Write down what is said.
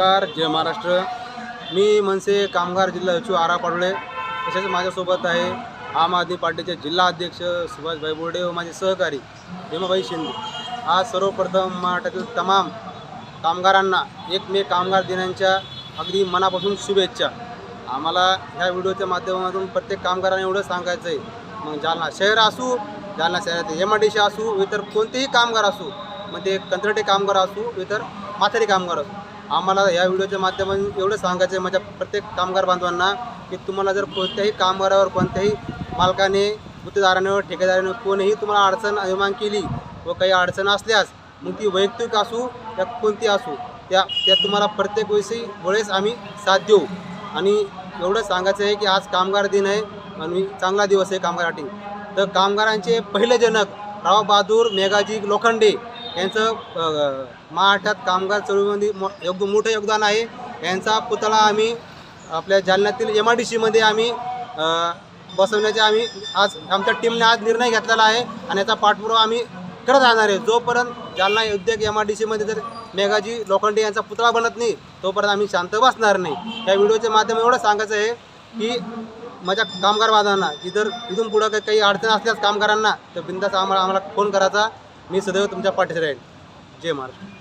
नमस्कार जय महाराष्ट्र. मी मनसे कामगार जिल्हा सचिव आरा पाडोळे. तसेच माझ्यासोबत आहे आम आदमी पार्टीचे जिल्हा अध्यक्ष सुभाषभाई बोर्डे व माझे सहकारी हेमाबाई शिंदे. आज सर्वप्रथम महाराष्ट्रातील तमाम कामगारांना एक मे कामगार दिनांच्या अगदी मनापासून शुभेच्छा. आम्हाला ह्या व्हिडिओच्या माध्यमातून प्रत्येक कामगारांना एवढं सांगायचं आहे मग जालना शहर असू जालना शहरात एम आय डी सी असू इतर कोणतेही कामगार असू मग ते कंत्राटी कामगार असू इतर माथारी कामगार असू आम्हाला या व्हिडिओच्या माध्यमातून एवढं सांगायचं आहे माझ्या प्रत्येक कामगार बांधवांना की तुम्हाला जर कोणत्याही कामगारावर कोणत्याही मालकाने गुत्तेदाराने ठेकेदाराने कोणीही तुम्हाला अडचण निर्माण केली व काही अडचण असल्यास मग ती वैयक्तिक असू या कोणती असू त्या त्या तुम्हाला प्रत्येक वेळेसही वेळेस आम्ही साथ देऊ. आणि एवढं सांगायचं आहे की आज कामगार दिन आहे आणि चांगला दिवस आहे कामगारासाठी तर कामगारांचे पहिले जनक राव बहादूर मेघाजी लोखंडे यांचं महाराष्ट्रात कामगार चळवळीमध्ये मो योग्य मोठं योगदान आहे. यांचा पुतळा आम्ही आपल्या जालन्यातील एम आय डी सीमध्ये आम्ही बसवण्याचे आम्ही आज आमच्या टीमने आज निर्णय घेतलेला आहे आणि याचा पाठपुरावा आम्ही करत राहणार आहे. जोपर्यंत जालना उद्योग एम आय डी सीमध्ये जर मेघाजी लोखंडे यांचा पुतळा बनत नाही तोपर्यंत आम्ही शांत बसणार नाही. या व्हिडिओच्या माध्यमात एवढं सांगायचं आहे की माझ्या कामगार बांधवांना की जर इथून पुढं काही- काही अडचण असल्यास कामगारांना तर बिंदास आम्हाला आम्हाला फोन करायचा. मी सदैव तुमच्या पाठीशी राहील. जय महाराष्ट्र.